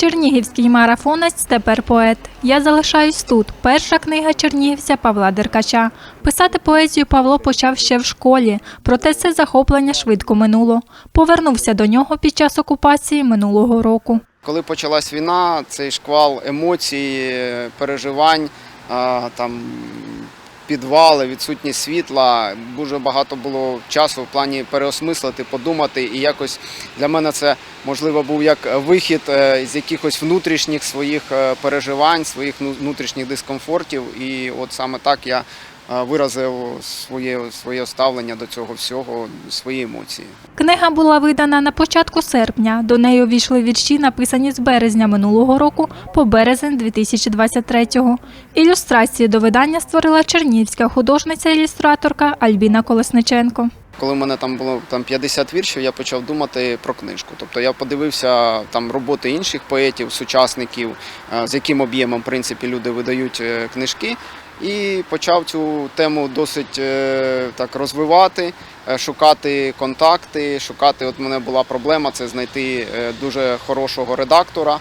Чернігівський марафонець тепер поет. Я залишаюсь тут. Перша книга чернігівця Павла Деркача. Писати поезію Павло почав ще в школі, проте це захоплення швидко минуло. Повернувся до нього під час окупації минулого року. Коли почалась війна, цей шквал емоцій, переживань, там підвали, відсутність світла, дуже багато було часу в плані переосмислити, подумати. І якось для мене це можливо був як вихід е, з якихось внутрішніх своїх е, переживань, своїх ну- внутрішніх дискомфортів. І от саме так я виразив своє, своє ставлення до цього всього, свої емоції. Книга була видана на початку серпня. До неї увійшли вірші, написані з березня минулого року по березень 2023-го. Ілюстрації до видання створила чернігівська художниця-ілюстраторка Альбіна Колесниченко. Коли в мене там було там 50 віршів, я почав думати про книжку. Тобто я подивився там роботи інших поетів, сучасників, е, з яким об'ємом в принципі люди видають е, книжки. І почав цю тему досить е, так розвивати, е, шукати контакти, шукати. От мене була проблема це знайти е, дуже хорошого редактора,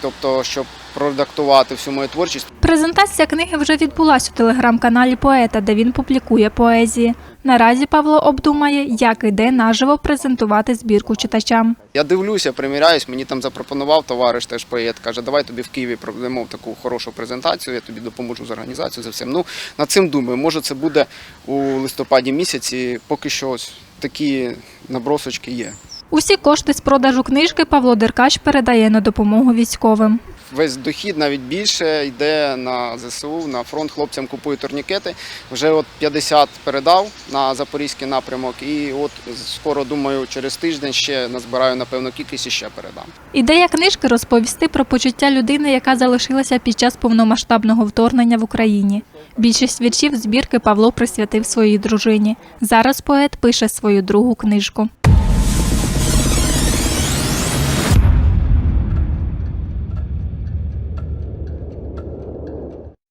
тобто, щоб проредактувати всю мою творчість. Презентація книги вже відбулась у телеграм-каналі поета, де він публікує поезії. Наразі Павло обдумає, як і де наживо презентувати збірку читачам. Я дивлюся, приміряюсь, мені там запропонував товариш, теж поет, каже, давай тобі в Києві проведемо таку хорошу презентацію, я тобі допоможу з організацією за всім. Ну, над цим думаю. Може, це буде у листопаді місяці, поки що ось такі набросочки є. Усі кошти з продажу книжки Павло Деркач передає на допомогу військовим. Весь дохід навіть більше йде на ЗСУ, на фронт. Хлопцям купують турнікети. Вже от 50 передав на запорізький напрямок, і от скоро думаю, через тиждень ще назбираю напевно кількість і ще передам. Ідея книжки розповісти про почуття людини, яка залишилася під час повномасштабного вторгнення в Україні. Більшість віршів збірки Павло присвятив своїй дружині. Зараз поет пише свою другу книжку.